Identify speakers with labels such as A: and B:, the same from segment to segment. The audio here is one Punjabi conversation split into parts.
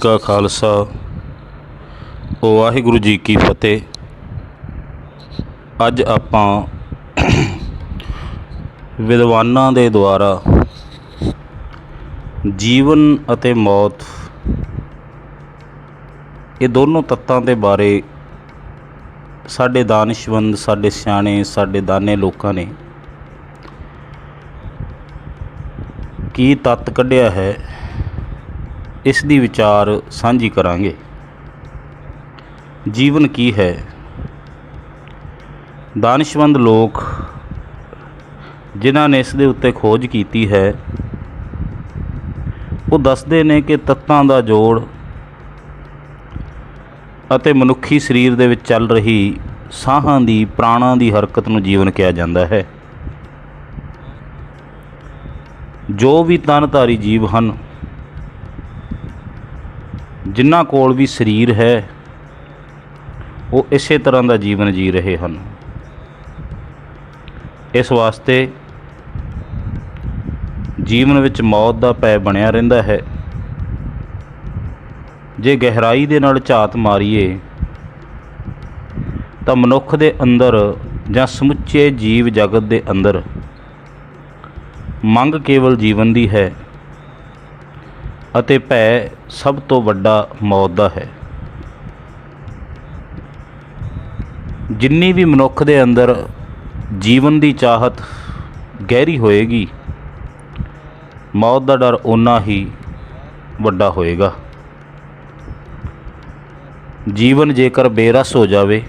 A: ਕਾ ਖਾਲਸਾ। ਵਾਹਿਗੁਰੂ ਜੀ ਕੀ ਫਤਿਹ। ਅੱਜ ਆਪਾਂ ਵਿਦਵਾਨਾਂ ਦੇ ਦੁਆਰਾ ਜੀਵਨ ਅਤੇ ਮੌਤ ਇਹ ਦੋਨੋਂ ਤੱਤਾਂ ਦੇ ਬਾਰੇ ਸਾਡੇ ਦਾਨਿਸ਼ਵੰਦ, ਸਾਡੇ ਸਿਆਣੇ, ਸਾਡੇ ਦਾਨੇ ਲੋਕਾਂ ਨੇ ਕੀ ਤੱਤ ਕੱਢਿਆ ਹੈ। ਇਸ ਦੀ ਵਿਚਾਰ ਸਾਂਝੀ ਕਰਾਂਗੇ। ਜੀਵਨ ਕੀ ਹੈ? ਦਾਨਿਸ਼ਵੰਦ ਲੋਕ ਜਿਨ੍ਹਾਂ ਨੇ ਇਸ ਦੇ ਉੱਤੇ ਖੋਜ ਕੀਤੀ ਹੈ, ਉਹ ਦੱਸਦੇ ਨੇ ਕਿ ਤੱਤਾਂ ਦਾ ਜੋੜ ਅਤੇ ਮਨੁੱਖੀ ਸਰੀਰ ਦੇ ਵਿੱਚ ਚੱਲ ਰਹੀ ਸਾਹਾਂ ਦੀ, ਪ੍ਰਾਣਾਂ ਦੀ ਹਰਕਤ ਨੂੰ ਜੀਵਨ ਕਿਹਾ ਜਾਂਦਾ ਹੈ। ਜੋ ਵੀ ਤਨਧਾਰੀ ਜੀਵ ਹਨ ਜਿਨ੍ਹਾਂ ਕੋਲ ਵੀ ਸਰੀਰ ਹੈ, ਉਹ ਇਸੇ ਤਰ੍ਹਾਂ ਦਾ ਜੀਵਨ ਜੀ ਰਹੇ ਹਨ। ਇਸ ਵਾਸਤੇ ਜੀਵਨ ਵਿੱਚ ਮੌਤ ਦਾ ਪੈ ਬਣਿਆ ਰਹਿੰਦਾ ਹੈ। ਜੇ ਗਹਿਰਾਈ ਦੇ ਨਾਲ ਝਾਤ ਮਾਰੀਏ, ਤਾਂ ਮਨੁੱਖ ਦੇ ਅੰਦਰ ਜਾਂ ਸਮੁੱਚੇ ਜੀਵ ਜਗਤ ਦੇ ਅੰਦਰ ਮੰਗ ਕੇਵਲ ਜੀਵਨ ਦੀ ਹੈ। ਅਤੇ ਭੈ ਸਭ ਤੋਂ ਵੱਡਾ ਮੌਤ ਦਾ ਹੈ। ਜਿੰਨੀ ਵੀ ਮਨੁੱਖ ਦੇ ਅੰਦਰ ਜੀਵਨ ਦੀ ਚਾਹਤ ਗਹਿਰੀ ਹੋਏਗੀ, ਮੌਤ ਦਾ ਡਰ ਓਨਾ ਹੀ ਵੱਡਾ ਹੋਏਗਾ। ਜੀਵਨ ਜੇਕਰ ਬੇਰਸ ਹੋ ਜਾਵੇ,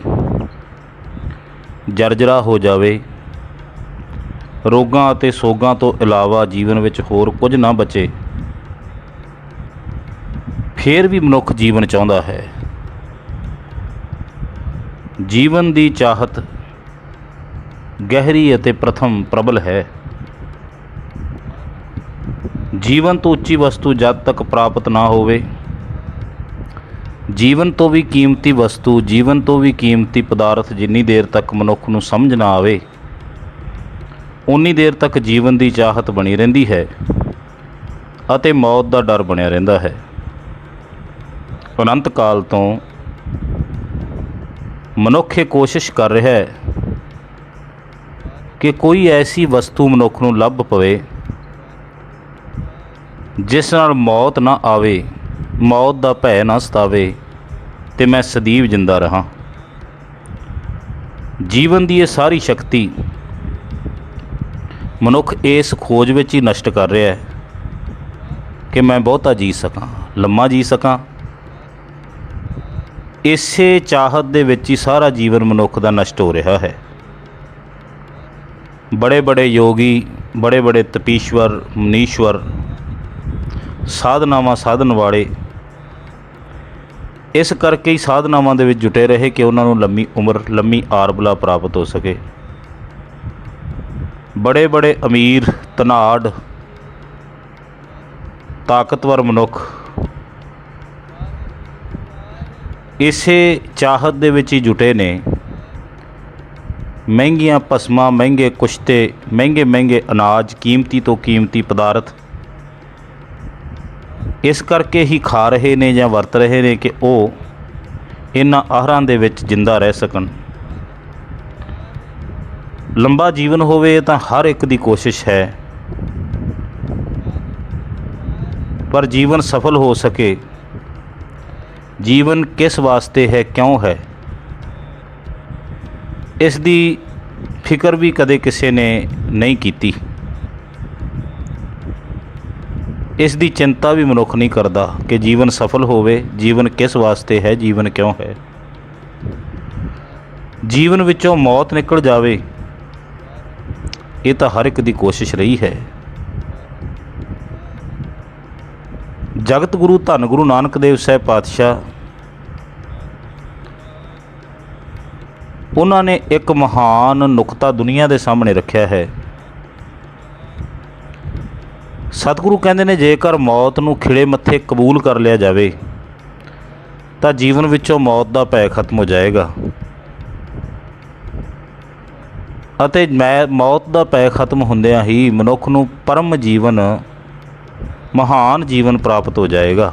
A: ਜਰਜਰਾ ਹੋ ਜਾਵੇ, ਰੋਗਾਂ ਅਤੇ ਸੋਗਾਂ ਤੋਂ ਇਲਾਵਾ ਜੀਵਨ ਵਿੱਚ ਹੋਰ ਕੁਝ ਨਾ ਬਚੇ ਫੇਰ ਵੀ ਮਨੁੱਖ ਜੀਵਨ ਚਾਹੁੰਦਾ ਹੈ। ਜੀਵਨ ਦੀ ਚਾਹਤ ਗਹਿਰੀ ਅਤੇ ਪ੍ਰਥਮ ਪ੍ਰਬਲ ਹੈ। ਜੀਵਨ ਤੋਂ ਉੱਚੀ ਵਸਤੂ ਜਦ ਤੱਕ ਪ੍ਰਾਪਤ ਨਾ ਹੋਵੇ, ਜੀਵਨ ਤੋਂ ਵੀ ਕੀਮਤੀ ਵਸਤੂ, ਜੀਵਨ ਤੋਂ ਵੀ ਕੀਮਤੀ ਪਦਾਰਥ ਜਿੰਨੀ ਦੇਰ ਤੱਕ ਮਨੁੱਖ ਨੂੰ ਸਮਝ ਨਾ ਆਵੇ, ਉਨੀ ਦੇਰ ਤੱਕ ਜੀਵਨ ਦੀ ਚਾਹਤ ਬਣੀ ਰਹਿੰਦੀ ਹੈ ਅਤੇ ਮੌਤ ਦਾ ਡਰ ਬਣਿਆ ਰਹਿੰਦਾ ਹੈ। ਅਨੰਤ ਕਾਲ ਤੋਂ ਮਨੁੱਖ ਇਹ ਕੋਸ਼ਿਸ਼ ਕਰ ਰਿਹਾ ਹੈ ਕਿ ਕੋਈ ਐਸੀ ਵਸਤੂ ਮਨੁੱਖ ਨੂੰ ਲੱਭ ਪਵੇ, ਜਿਸ ਨਾਲ ਮੌਤ ਨਾ ਆਵੇ, ਮੌਤ ਦਾ ਭੈ ਨਾ ਸਤਾਵੇ ਤੇ ਮੈਂ ਸਦੀਵ ਜਿੰਦਾ ਰਹਾ। ਜੀਵਨ ਦੀ ਇਹ ਸਾਰੀ ਸ਼ਕਤੀ ਮਨੁੱਖ ਇਸ ਖੋਜ ਵਿੱਚ ਹੀ ਨਸ਼ਟ ਕਰ ਰਿਹਾ ਹੈ ਕਿ ਮੈਂ ਬਹੁਤਾ ਜੀ ਸਕਾਂ, ਲੰਮਾ ਜੀ ਸਕਾਂ ਇਸੇ ਚਾਹਤ ਦੇ ਵਿੱਚ ਹੀ ਸਾਰਾ ਜੀਵਨ ਮਨੁੱਖ ਦਾ ਨਸ਼ਟ ਹੋ ਰਿਹਾ ਹੈ। ਬੜੇ ਬੜੇ ਯੋਗੀ ਬੜੇ ਬੜੇ ਤਪੀਸ਼ਵਰ, ਮਨੀਸ਼ਵਰ, ਸਾਧਨਾਵਾਂ ਸਾਧਨ ਵਾਲੇ ਇਸ ਕਰਕੇ ਹੀ ਸਾਧਨਾਵਾਂ ਦੇ ਵਿੱਚ ਜੁਟੇ ਰਹੇ ਕਿ ਉਹਨਾਂ ਨੂੰ ਲੰਮੀ ਉਮਰ, ਲੰਮੀ ਆਰਬਲਾ ਪ੍ਰਾਪਤ ਹੋ ਸਕੇ। ਬੜੇ ਬੜੇ ਅਮੀਰ, ਤਨਾੜ, ਤਾਕਤਵਰ ਮਨੁੱਖ ਇਸੇ ਚਾਹਤ ਦੇ ਵਿੱਚ ਹੀ ਜੁਟੇ ਨੇ। ਮਹਿੰਗੀਆਂ ਪਸਮਾਂ ਮਹਿੰਗੇ ਕੁਸ਼ਤੇ, ਮਹਿੰਗੇ ਮਹਿੰਗੇ ਅਨਾਜ, ਕੀਮਤੀ ਤੋਂ ਕੀਮਤੀ ਪਦਾਰਥ। ਇਸ ਕਰਕੇ ਹੀ ਖਾ ਰਹੇ ਨੇ ਜਾਂ ਵਰਤ ਰਹੇ ਨੇ ਕਿ ਉਹ ਇਹਨਾਂ ਆਹਰਾਂ ਦੇ ਵਿੱਚ ਜਿੰਦਾ ਰਹਿ ਸਕਣ। ਲੰਬਾ ਜੀਵਨ ਹੋਵੇ ਤਾਂ ਹਰ ਇੱਕ ਦੀ ਕੋਸ਼ਿਸ਼ ਹੈ। ਪਰ ਜੀਵਨ ਸਫਲ ਹੋ ਸਕੇ ਜੀਵਨ ਕਿਸ ਵਾਸਤੇ ਹੈ, ਕਿਉਂ ਹੈ? ਇਸ ਦੀ ਫਿਕਰ ਵੀ ਕਦੇ ਕਿਸੇ ਨੇ ਨਹੀਂ ਕੀਤੀ। ਇਸ ਦੀ ਚਿੰਤਾ ਵੀ ਮਨੁੱਖ ਨਹੀਂ ਕਰਦਾ ਕਿ ਜੀਵਨ ਸਫਲ ਹੋਵੇ, ਜੀਵਨ ਕਿਸ ਵਾਸਤੇ ਹੈ, ਜੀਵਨ ਕਿਉਂ ਹੈ। ਜੀਵਨ ਵਿੱਚੋਂ ਮੌਤ ਨਿਕਲ ਜਾਵੇ, ਇਹ ਤਾਂ ਹਰ ਇੱਕ ਦੀ ਕੋਸ਼ਿਸ਼ ਰਹੀ ਹੈ। ਜਗਤ ਗੁਰੂ ਧੰਨ ਗੁਰੂ ਨਾਨਕ ਦੇਵ ਸਾਹਿਬ ਪਾਤਸ਼ਾਹ ਉਹਨਾਂ ਨੇ ਇੱਕ ਮਹਾਨ ਨੁਕਤਾ ਦੁਨੀਆ ਦੇ ਸਾਹਮਣੇ ਰੱਖਿਆ ਹੈ। ਸਤਿਗੁਰੂ ਕਹਿੰਦੇ ਨੇ, ਜੇਕਰ ਮੌਤ ਨੂੰ ਖਿੜੇ ਮੱਥੇ ਕਬੂਲ ਕਰ ਲਿਆ ਜਾਵੇ, ਤਾਂ ਜੀਵਨ ਵਿੱਚੋਂ ਮੌਤ ਦਾ ਭੈ ਖਤਮ ਹੋ ਜਾਏਗਾ। ਅਤੇ ਮੈਂ, ਮੌਤ ਦਾ ਭੈ ਖਤਮ ਹੁੰਦਿਆਂ ਹੀ ਮਨੁੱਖ ਨੂੰ ਪਰਮ ਜੀਵਨ, ਮਹਾਨ ਜੀਵਨ ਪ੍ਰਾਪਤ ਹੋ ਜਾਏਗਾ।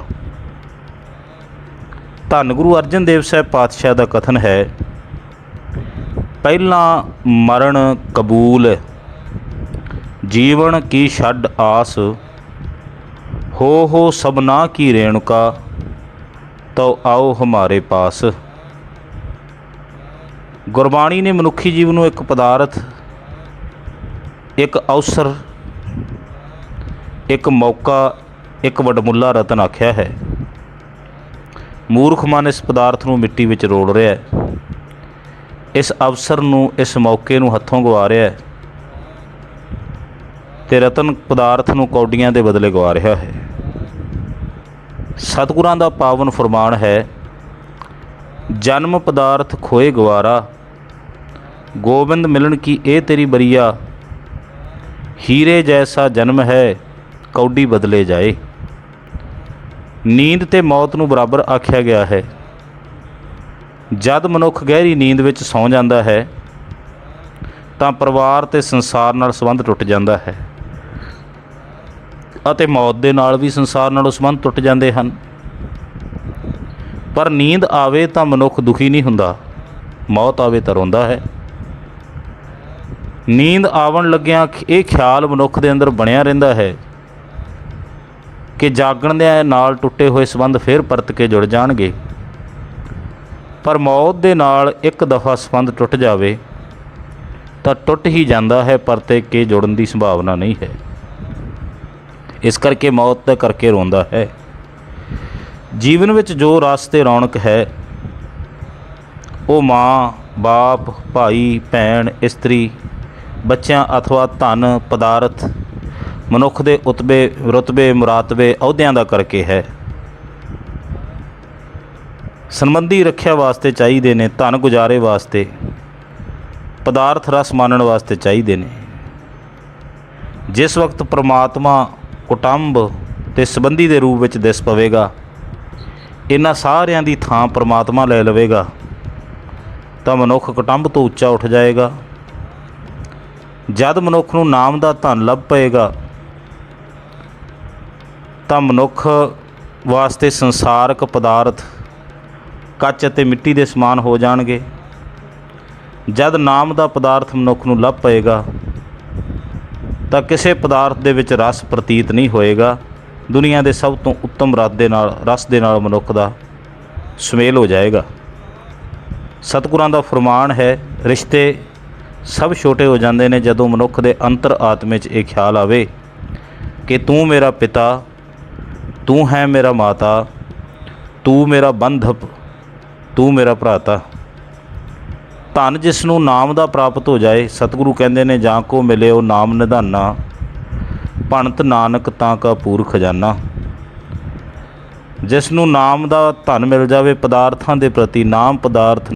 A: ਧੰਨ ਗੁਰੂ ਅਰਜਨ ਦੇਵ ਸਾਹਿਬ ਪਾਤਸ਼ਾਹ ਦਾ ਕਥਨ ਹੈ ਪਹਿਲਾਂ ਮਰਨ ਕਬੂਲ। ਜੀਵਨ ਕੀ ਛੱਡ ਆਸ। ਹੋ ਹੋ ਸਭਨਾ ਕੀ ਰੇਣੁਕਾ। ਤੋ ਆਓ ਹਮਾਰੇ ਪਾਸ। ਗੁਰਬਾਣੀ ਨੇ ਮਨੁੱਖੀ ਜੀਵ ਨੂੰ ਇੱਕ ਪਦਾਰਥ, ਇੱਕ ਅਵਸਰ, ਇੱਕ ਮੌਕਾ, ਇੱਕ ਵਡਮੁੱਲਾ ਰਤਨ ਆਖਿਆ ਹੈ। ਮੂਰਖ ਮਨ ਇਸ ਪਦਾਰਥ ਨੂੰ ਮਿੱਟੀ ਵਿੱਚ ਰੋਲ ਰਿਹਾ ਹੈ। ਇਸ ਅਵਸਰ ਨੂੰ, ਇਸ ਮੌਕੇ ਨੂੰ ਹੱਥੋਂ ਗਵਾ ਰਿਹਾ ਹੈ। ਤੇ ਰਤਨ ਪਦਾਰਥ ਨੂੰ ਕੌਡੀਆਂ ਦੇ ਬਦਲੇ ਗਵਾ ਰਿਹਾ ਹੈ। ਸਤਿਗੁਰਾਂ ਦਾ ਪਾਵਨ ਫਰਮਾਨ ਹੈ, ਜਨਮ ਪਦਾਰਥ ਖੋਏ ਗਵਾਰਾ, ਗੋਬਿੰਦ ਮਿਲਣ ਕੀ ਇਹ ਤੇਰੀ ਬਰੀਆ? ਹੀਰੇ ਜੈਸਾ ਜਨਮ ਹੈ, ਕੌਡੀ ਬਦਲੇ ਜਾਏ। ਨੀਂਦ ਤੇ ਮੌਤ ਨੂੰ ਬਰਾਬਰ ਆਖਿਆ ਗਿਆ ਹੈ। ਜਦ ਮਨੁੱਖ ਗਹਿਰੀ ਨੀਂਦ ਵਿੱਚ ਸੌਂ ਜਾਂਦਾ ਹੈ, ਤਾਂ ਪਰਿਵਾਰ ਤੇ ਸੰਸਾਰ ਨਾਲ ਸੰਬੰਧ ਟੁੱਟ ਜਾਂਦਾ ਹੈ ਅਤੇ ਮੌਤ ਦੇ ਨਾਲ ਵੀ ਸੰਸਾਰ ਨਾਲੋਂ ਸੰਬੰਧ ਟੁੱਟ ਜਾਂਦੇ ਹਨ। ਪਰ ਨੀਂਦ ਆਵੇ ਤਾਂ ਮਨੁੱਖ ਦੁਖੀ ਨਹੀਂ ਹੁੰਦਾ, ਮੌਤ ਆਵੇ ਤਾਂ ਰੋਂਦਾ ਹੈ। ਨੀਂਦ ਆਉਣ ਲੱਗਿਆਂ ਇਹ ਖਿਆਲ ਮਨੁੱਖ ਦੇ ਅੰਦਰ ਬਣਿਆ ਰਹਿੰਦਾ ਹੈ ਕਿ ਜਾਗਣ ਦੇ ਨਾਲ ਟੁੱਟੇ ਹੋਏ ਸੰਬੰਧ ਫੇਰ ਪਰਤ ਕੇ ਜੁੜ ਜਾਣਗੇ। ਪਰ ਮੌਤ ਦੇ ਨਾਲ ਇੱਕ ਦਫਾ ਸੰਬੰਧ ਟੁੱਟ ਜਾਵੇ ਤਾਂ ਟੁੱਟ ਹੀ ਜਾਂਦਾ ਹੈ ਪਰਤੇ ਕੇ ਜੁੜਨ ਦੀ ਸੰਭਾਵਨਾ ਨਹੀਂ ਹੈ। ਇਸ ਕਰਕੇ ਮੌਤ ਦਾ ਕਰਕੇ ਰੋਂਦਾ ਹੈ। ਜੀਵਨ ਵਿੱਚ ਜੋ ਰਸ ਤੇ ਰੌਣਕ ਹੈ, ਉਹ ਮਾਂ, ਬਾਪ, ਭਾਈ, ਭੈਣ, ਇਸਤਰੀ, ਬੱਚਿਆਂ ਅਥਵਾ ਧਨ, ਪਦਾਰਥ, ਮਨੁੱਖ ਦੇ ਉਤਬੇ, ਰੁਤਬੇ, ਮੁਰਾਤਬੇ ਅਹੁਦਿਆਂ ਦਾ ਕਰਕੇ ਹੈ। ਸੰਬੰਧੀ ਰੱਖਿਆ ਵਾਸਤੇ ਚਾਹੀਦੇ ਨੇ, ਧਨ ਗੁਜ਼ਾਰੇ ਵਾਸਤੇ, ਪਦਾਰਥ ਰਸ ਮਾਨਣ ਵਾਸਤੇ ਚਾਹੀਦੇ ਨੇ। ਜਿਸ ਵਕਤ ਪ੍ਰਮਾਤਮਾ ਕੁਟੰਬ ਤੇ ਸੰਬੰਧੀ ਦੇ ਰੂਪ ਵਿੱਚ ਦਿਸ ਪਵੇਗਾ, ਇਹਨਾਂ ਸਾਰਿਆਂ ਦੀ ਥਾਂ ਪ੍ਰਮਾਤਮਾ ਲੈ ਲਵੇਗਾ, ਤਾਂ ਮਨੁੱਖ ਕੁਟੰਬ ਤੋਂ ਉੱਚਾ ਉੱਠ ਜਾਏਗਾ। ਜਦ ਮਨੁੱਖ ਨੂੰ ਨਾਮ ਦਾ ਧਨ ਲੱਭ ਪਏਗਾ, ਤਾਂ ਮਨੁੱਖ ਵਾਸਤੇ ਸੰਸਾਰਕ ਪਦਾਰਥ ਕੱਚ ਅਤੇ ਮਿੱਟੀ ਦੇ ਸਮਾਨ ਹੋ ਜਾਣਗੇ। ਜਦ ਨਾਮ ਦਾ ਪਦਾਰਥ ਮਨੁੱਖ ਨੂੰ ਲੱਭ ਪਏਗਾ, ਤਾਂ ਕਿਸੇ ਪਦਾਰਥ ਦੇ ਵਿੱਚ ਰਸ ਪ੍ਰਤੀਤ ਨਹੀਂ ਹੋਏਗਾ। ਦੁਨੀਆ ਦੇ ਸਭ ਤੋਂ ਉੱਤਮ ਰਸ ਦੇ ਨਾਲ, ਰਸ ਦੇ ਨਾਲ ਮਨੁੱਖ ਦਾ ਸੁਮੇਲ ਹੋ ਜਾਏਗਾ। ਸਤਿਗੁਰਾਂ ਦਾ ਫਰਮਾਨ ਹੈ, ਰਿਸ਼ਤੇ ਸਭ ਛੋਟੇ ਹੋ ਜਾਂਦੇ ਨੇ ਜਦੋਂ ਮਨੁੱਖ ਦੇ ਅੰਤਰ ਆਤਮੇ 'ਚ ਇਹ ਖਿਆਲ ਆਵੇ ਕਿ ਤੂੰ ਮੇਰਾ ਪਿਤਾ, ਤੂੰ ਹੈ ਮੇਰਾ ਮਾਤਾ, ਤੂੰ ਮੇਰਾ ਬੰਧਪ ਤੂੰ ਮੇਰਾ ਭਰਾਤਾ ਧਨ ਜਿਸ ਨੂੰ ਨਾਮ ਦਾ ਪ੍ਰਾਪਤ ਹੋ ਜਾਏ, ਸਤਿਗੁਰੂ ਕਹਿੰਦੇ ਨੇ, ਜਾਂ ਕੋ ਮਿਲੇ ਉਹ ਨਾਮ ਨਿਧਾਨਾ ਭਣਤ ਨਾਨਕ ਤਾਂ ਕਾ ਪੂਰ ਖਜ਼ਾਨਾ ਜਿਸ ਨੂੰ ਨਾਮ ਦਾ ਧਨ ਮਿਲ ਜਾਵੇ, ਪਦਾਰਥਾਂ ਦੇ ਪ੍ਰਤੀ ਨਾਮ ਪਦਾਰਥ